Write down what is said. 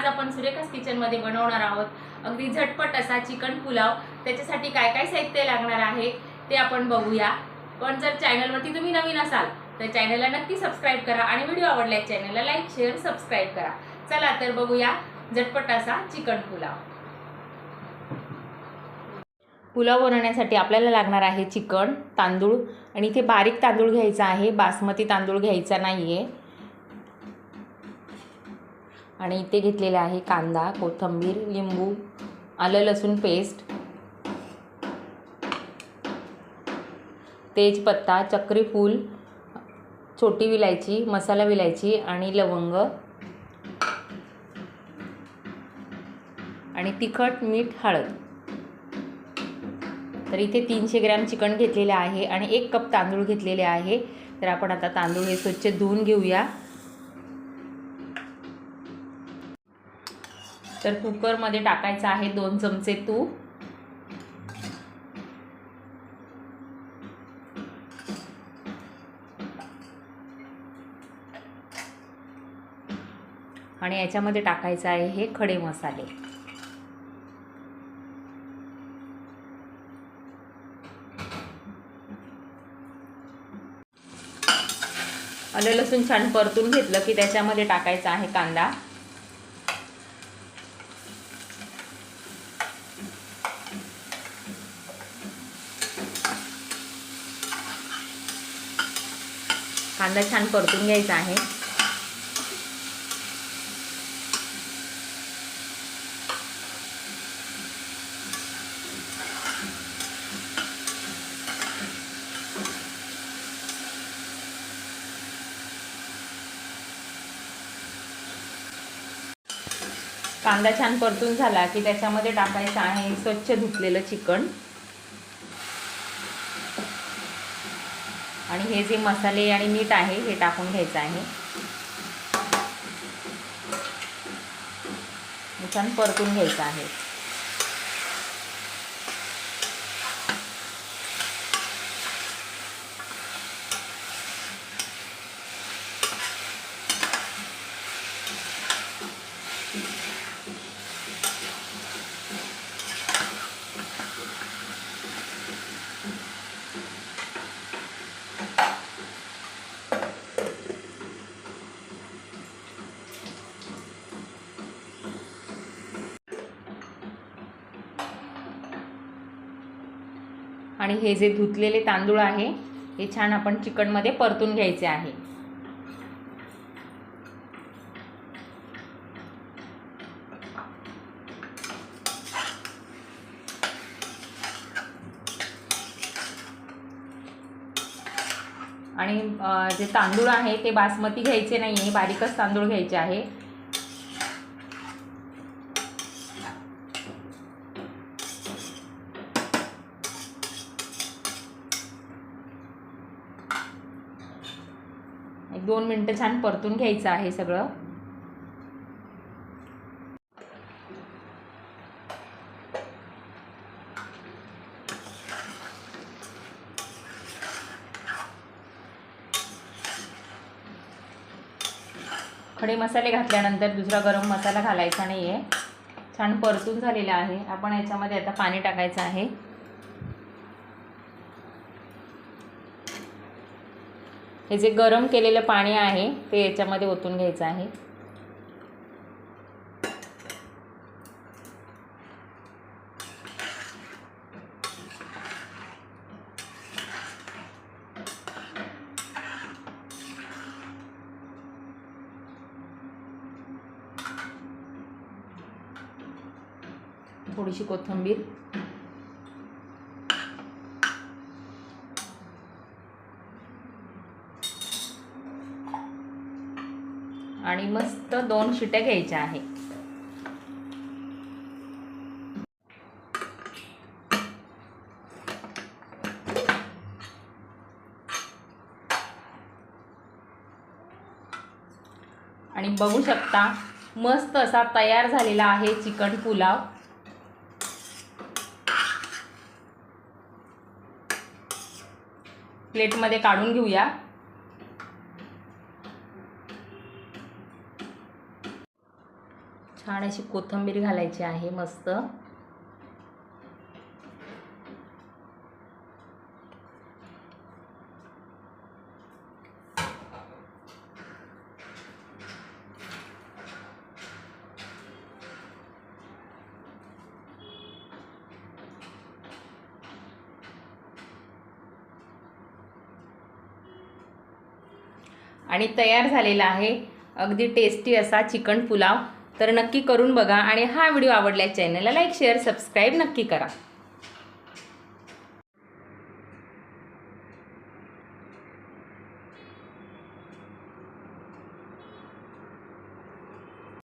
आज आपण सुरेखास किचनमध्ये बनवणार आहोत. अगदी झटपट असा चिकन पुलाव. त्याच्यासाठी काय काय साहित्य लागणार आहे ते आपण बघूया. पण जर चॅनलवरती तुम्ही नवीन असाल तर चॅनलला नक्की सबस्क्राईब करा आणि व्हिडिओ आवडल्यास चॅनलला लाईक शेअर सबस्क्राईब करा. चला तर बघूया झटपट असा चिकन पुलाव. पुलाव बनवण्यासाठी आपल्याला लागणार आहे चिकन तांदूळ. आणि इथे बारीक तांदूळ घ्यायचा आहे. बासमती तांदूळ घ्यायचा नाही आहे आणि इथे घेतलेले आहे कांदा कोथिंबीर लिंबू आलं लसूण पेस्ट तेजपत्ता चक्रीफूल छोटी विलायची मसाला विलायची आणि लवंग. आणि तिखट मीठ हळद. तर इथे तीनशे ग्रॅम चिकन घेतलेले आहे आणि एक कप तांदूळ घेतलेले आहे. तर आपण आता तांदूळ हे स्वच्छ धुवून घेऊया. तर कुकरमध्ये टाकायचं आहे दोन चमचे तूप. आणि याच्यामध्ये टाकायचं आहे हे खडे मसाले. आलं लसूण छान परतून घेतलं की त्याच्यामध्ये टाकायचा आहे कांदा. कांदा छान परतून घ्यायचा आहे. कांदा छान परतून झाला की त्याच्यामध्ये टाकायचं आहे स्वच्छ धुतलेलं चिकन. आणि हे जे मसाले आणि मीठ आहे हे टाकून घ्यायचं आहे. छान परतून घ्यायचं आहे. आणि हे जे धुतलेले तांदूळ आहे हे छान आपण चिकनमध्ये परतून घ्यायचे आहे. आणि जे तांदूळ आहे ते बासमती घ्यायचे नाही आहे बारीकच तांदूळ घ्यायचे आहे. एक दोन मिनटं छान परतून घ्यायचं आहे सगळं. खडे मसाले घातल्यानंतर दुसरा गरम मसाला घालायचा नाही आहे छान परतून झालेला आहे. आपण याच्यामध्ये आता पाणी टाकायचं आहे. हे जे गरम केलेलं पाणी आहे ते याच्यामध्ये ओतून घ्यायचं आहे. थोडीशी कोथिंबीर. आणि मस्त दोन शिट्या घ्यायच्या आहे. आणि बघू शकता मस्त असा तयार झालेला आहे चिकन पुलाव. प्लेटमध्ये काढून घेऊया. छान अशी कोथिंबीर घालायची आहे मस्त. आणि तयार झालेला आहे अगदी टेस्टी असा चिकन पुलाव. तर नक्की करून बघा आणि हा व्हिडिओ आवडल्यास चॅनलला लाईक शेअर सबस्क्राईब नक्की करा.